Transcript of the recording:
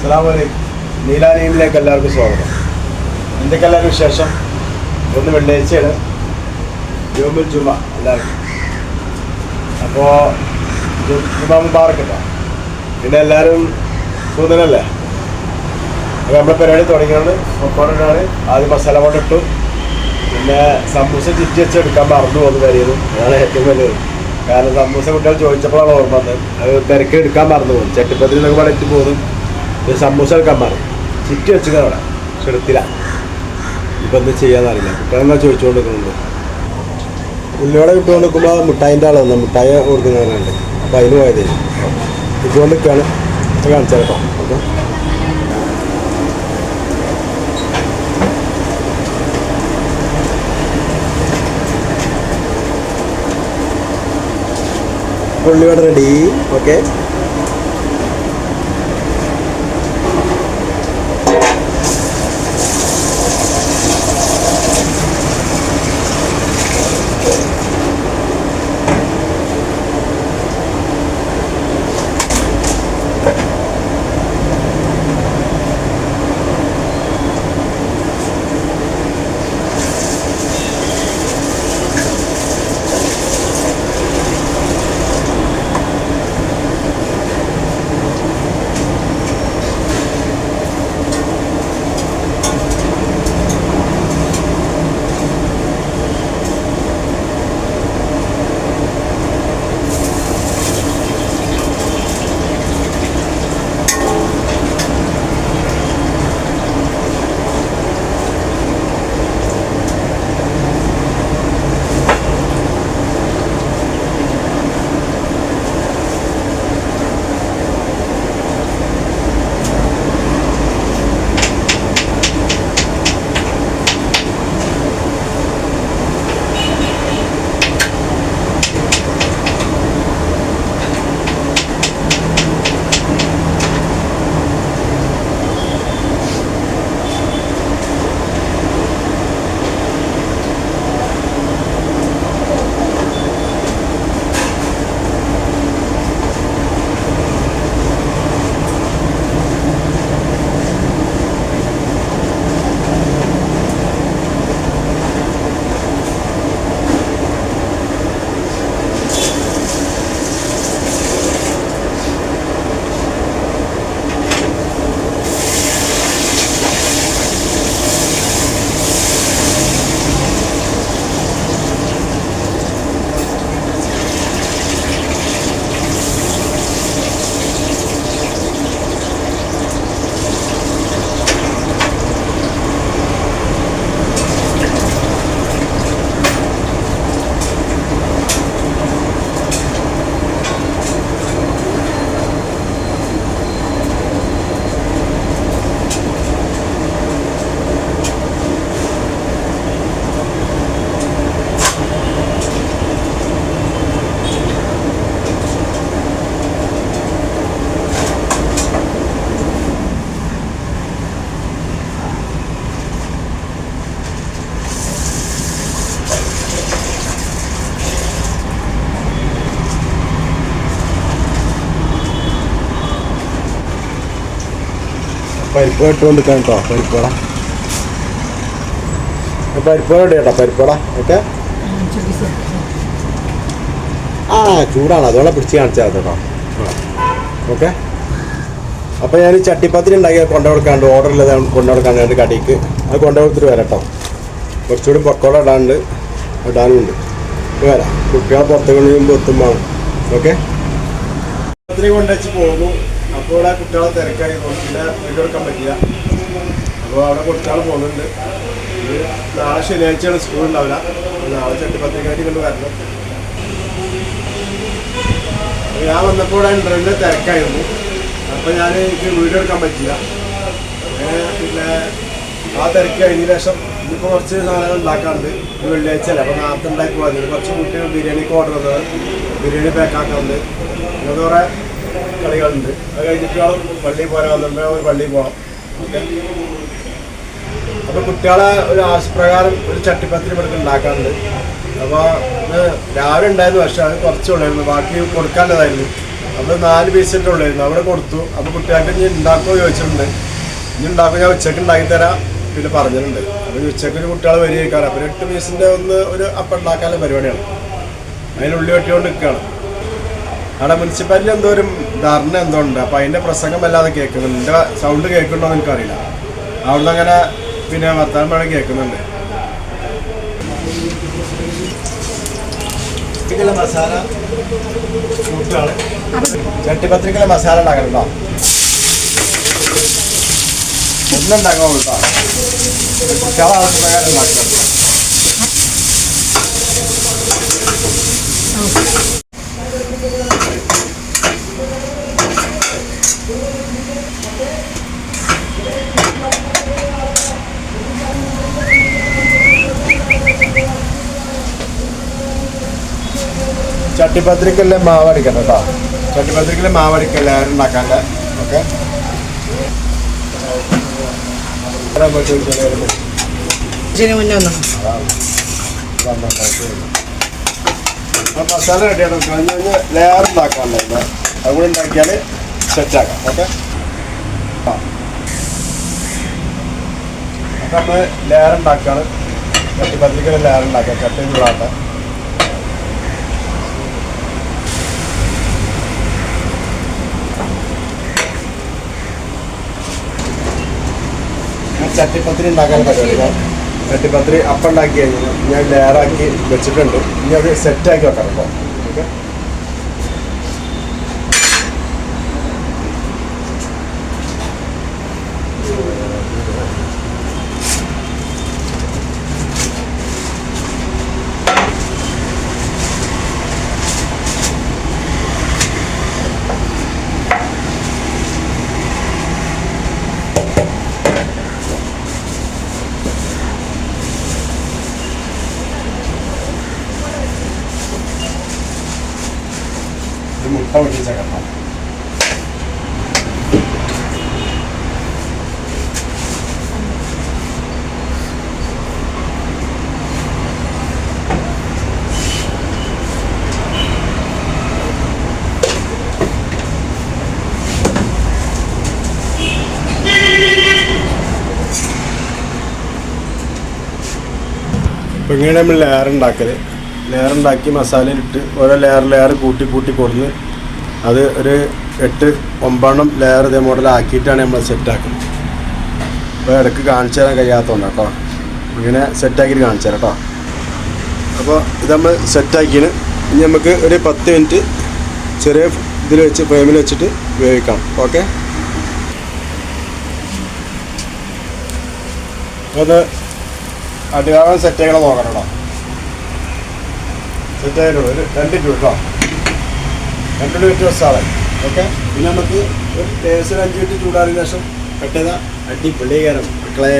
അസ്സലാമലൈക്കും നീലാനീമിലേക്ക് എല്ലാവർക്കും സ്വാഗതം. എന്തൊക്കെ എല്ലാവരും വിശേഷം? ഒന്ന് വെള്ളിയാഴ്ചയാണ്. ജൂമിൽ ജുമ എല്ലാവർക്കും. അപ്പോൾ ജുമ മുബാറക്ക് കേട്ടോ പിന്നെ എല്ലാവരും സൂതനല്ലേ അപ്പോൾ നമ്മുടെ പരിപാടി തുടങ്ങിയാണ്. പൊക്കോടാണ് ആദ്യം മസാല കൊണ്ടിട്ടു പിന്നെ സമൂസ ചിറ്റി വെച്ച് എടുക്കാൻ മറന്നു പോകുന്ന കാര്യം അതാണ് ഏറ്റവും വലിയത്. കാരണം സമൂസ കുട്ടികൾ ചോദിച്ചപ്പോഴാണ് ഓർമ്മ വന്നത്. അത് തിരക്കെടുക്കാൻ മറന്നു പോകും ചട്ടിപ്പത്തിൽ നിന്നൊക്കെ പറഞ്ഞിട്ട് പോകുന്നു ഇത് സമൂസ എടുക്കാൻ പറഞ്ഞു. ചുറ്റി വെച്ചിട്ട് അവിടെ. പക്ഷെ എടുത്തില്ല ഇപ്പം എന്താ ചെയ്യാന്നറിയില്ല കുട്ടികളെന്നാ ചോദിച്ചുകൊണ്ട് നിൽക്കുന്നുണ്ട് ഉള്ളിയോടെ കിട്ടുകൊണ്ട് നിൽക്കുമ്പോൾ മുട്ടായിന്റെ ആൾ വന്നു. മുട്ടായി കൊടുക്കുന്നവരുണ്ട്. അപ്പം അതിന് പോയതേ. ഇതുകൊണ്ട് നിൽക്കുകയാണ് കാണിച്ചാൽ കേട്ടോ. ഓക്കെ. ഉള്ളിയോടെ റെഡി ഓക്കെ. പരിപ്പ് ഇട്ടുകൊണ്ട് നിൽക്കാം കേട്ടോ പരിപ്പട പരിപ്പുവട ഉണ്ട് കേട്ടോ പരിപ്പട ഓക്കെ? ആ ചൂടാണ് അതോടെ പിടിച്ച് കാണിച്ചാൽ കേട്ടോ. ഓക്കെ? അപ്പോൾ ഞാൻ ചട്ടിപ്പത്തിരി ഉണ്ടാക്കി കൊണ്ടു കൊടുക്കാണ്ട് ഓർഡർ ഇല്ലാതെ കൊണ്ടു കൊടുക്കാണ്ട് രണ്ട് കടിക്ക് അത് കൊണ്ടു കൊടുത്തിട്ട് വരാം കേട്ടോ. കുറച്ചുകൂടി പക്കോട ഇടാണ്ട് ഇടാനുണ്ട് വരാം. കുട്ടികളെ പുറത്തേക്ക് കൊണ്ടുപോകുമ്പോൾ എത്തുമ്പോൾ ഓക്കെ? കൊണ്ടുവച്ച് പോകുന്നു. അപ്പോൾ ഇവിടെ കുട്ടികളെ തിരക്കായി വീഡിയോ എടുക്കാൻ പറ്റില്ല. അപ്പോൾ അവിടെ കുട്ടികൾ പോകുന്നുണ്ട്. നാളെ ശനിയാഴ്ചയാണ് സ്കൂൾ ഉണ്ടാവില്ല നാളെ ചട്ടിപ്പത്തിരിക്കാട്ടി കൊണ്ട് വരണം. ഞാൻ വന്നപ്പോൾ ഇവിടെ ഇന്റർവ്യൂവിന്റെ തിരക്കായിരുന്നു. അപ്പോൾ ഞാൻ എനിക്ക് വീഡിയോ എടുക്കാൻ പറ്റില്ല. പിന്നെ ആ തിരക്ക് കഴിഞ്ഞ ശേഷം ഇന്നിപ്പോൾ കുറച്ച് സാധനങ്ങൾ ഉണ്ടാക്കാറുണ്ട് വെള്ളിയാഴ്ച അല്ലേ? അപ്പോൾ നേരത്തെ ഉണ്ടാക്കി പോകുന്നത് കുറച്ച് കുട്ടികൾ ബിരിയാണിക്ക് ഓർഡർ ചെയ്തത് ബിരിയാണി പാക്കാക്കുന്നുണ്ട് അങ്ങനത്തെ കുറേ കളികളുണ്ട്. അത് കഴിഞ്ഞിട്ട് ആൾ പള്ളിയിൽ പോരാൻ വന്നിട്ടുണ്ടെങ്കിൽ പള്ളിയിൽ പോകണം ഓക്കെ. കുട്ടികളെ ഒരു ആവശ്യപ്രകാരം ഒരു ചട്ടിപ്പത്തിരി ഇവിടെ ഉണ്ടാക്കാറുണ്ട്. അപ്പോൾ ഇത് രാവിലെ ഉണ്ടായിരുന്നു. പക്ഷേ അത് കുറച്ചുള്ളായിരുന്നു ബാക്കി കൊടുക്കാനുള്ളതായിരുന്നു. അപ്പോൾ നാല് പീസിന്റെ ഉള്ളായിരുന്നു. അവിടെ കൊടുത്തു. അപ്പോൾ കുട്ടികൾക്ക് ഇനി ഉണ്ടാക്കുമോ ചോദിച്ചിട്ടുണ്ട്. ഇനി ഉണ്ടാക്കുമോ ഞാൻ ഉച്ചയ്ക്ക് ഉണ്ടാക്കി തരാം. പിന്നെ പറഞ്ഞിട്ടുണ്ട്. അപ്പോൾ ഉച്ചയ്ക്ക് ഒരു കുട്ടികൾ വരികയാണ് അപ്പോൾ എട്ട് പീസിന്റെ ഒന്ന് ഒരു അപ്പം ഉണ്ടാക്കാനുള്ള പരിപാടിയാണ്. അതിനുള്ളി വെട്ടിക്കൊണ്ട് നിൽക്കുകയാണ്. അവിടെ മുനിസിപ്പാലിറ്റി എന്തോ ഒരു ധർണ എന്തോ ഉണ്ട് അതിന്റെ അതിന്റെ പ്രസംഗം വല്ലാതെ കേൾക്കുന്നുണ്ട്. എന്റെ സൗണ്ട് കേൾക്കുന്നുണ്ടോ എന്ന് എനിക്കറിയില്ല. അവിടുന്ന് അങ്ങനെ പിന്നെ വർത്താനം വേണം കേൾക്കുന്നുണ്ട്. ചട്ടിപത്രിക്കല മസാല കൂട്ടുകയാണ് ചട്ടിപ്പത്തിരിക്കുള്ള മസാല ഉണ്ടാക്കണം കേട്ടോ ഒന്നുണ്ടാക്കാൻ കേട്ടോ കുട്ടികളെ ആവശ്യപ്രകാരം ഉണ്ടാക്കണം ചട്ടിപ്പത്തിരിക്കല്ലേ മാവടിക്കണം കേട്ടോ ചട്ടിപ്പത്തിരിക്കല്ലേ മാവടിക്കല്ലേ ഉണ്ടാക്കാണ്ട് ആരും ഓക്കെ. ഇതിന് മുന്നേ ഒന്നും. മസാല റെഡിയാണ് കഴിഞ്ഞ് കഴിഞ്ഞ് ലെയർ ഉണ്ടാക്കാനുണ്ടായിരുന്നു. അതുകൊണ്ട് ഉണ്ടാക്കിയാൽ സെറ്റാക്കാം ഓക്കെ? ആ. നമ്മൾ ലെയർ ഉണ്ടാക്കുകയാണ് ചട്ടിപ്പത്തിരിക്കൽ ലെയർ ഉണ്ടാക്കുക ചൂടാട്ടെ ഞാൻ ചട്ടിപ്പത്തിരി ഉണ്ടാക്കാൻ പറ്റില്ല ചട്ടിപ്പത്തിരി അപ്പം ഉണ്ടാക്കി കഴിഞ്ഞാൽ ഞാൻ ലെയറാക്കി വെച്ചിട്ടുണ്ട്. ഇനി അത് സെറ്റാക്കി വെക്കണം കേട്ടോ. മുട്ട പൊട്ടിച്ച കേട്ടോ ഇങ്ങനെ നമ്മൾ ലെയർ ഉണ്ടാക്കൽ ലെയർ ഉണ്ടാക്കി മസാലയിലിട്ട് ഓരോ ലെയർ ലെയർ കൂട്ടി കൂട്ടി കൊടുന്ന് അത് ഒരു എട്ട് ഒമ്പതെണ്ണം ലെയർ ഇതേ മോഡൽ ആക്കിയിട്ടാണ് നമ്മൾ സെറ്റാക്കുന്നത് അപ്പോൾ ഇടയ്ക്ക് കാണിച്ചു തരാൻ കഴിയാത്തതുകൊണ്ട് കേട്ടോ. ഇങ്ങനെ സെറ്റാക്കിയിട്ട് കാണിച്ചു തരാം കേട്ടോ. അപ്പോൾ ഇത് നമ്മൾ സെറ്റാക്കിന് ഇനി നമുക്ക് ഒരു പത്ത് മിനിറ്റ് ചെറിയ ഇതിൽ വെച്ച് ഫ്രെയിമിൽ വെച്ചിട്ട് വേവിക്കാം ഓക്കെ അപ്പോൾ അത് അടിഭാഗം സെറ്റ് ചെയ്യണം നോക്കണം കേട്ടോ. സെറ്റ് ആയിട്ടുള്ളൂ ഒരു രണ്ട് കേട്ടോ. രണ്ട് ലിറ്റർ സാധനം. ഓക്കെ? പിന്നെ നമുക്ക് ഒരു ടേസ്റ്റ് അഞ്ച് മിനിറ്റ് ചൂടാറിയ ശേഷം പെട്ടെന്ന് അടിപൊളികരം മക്കളെ.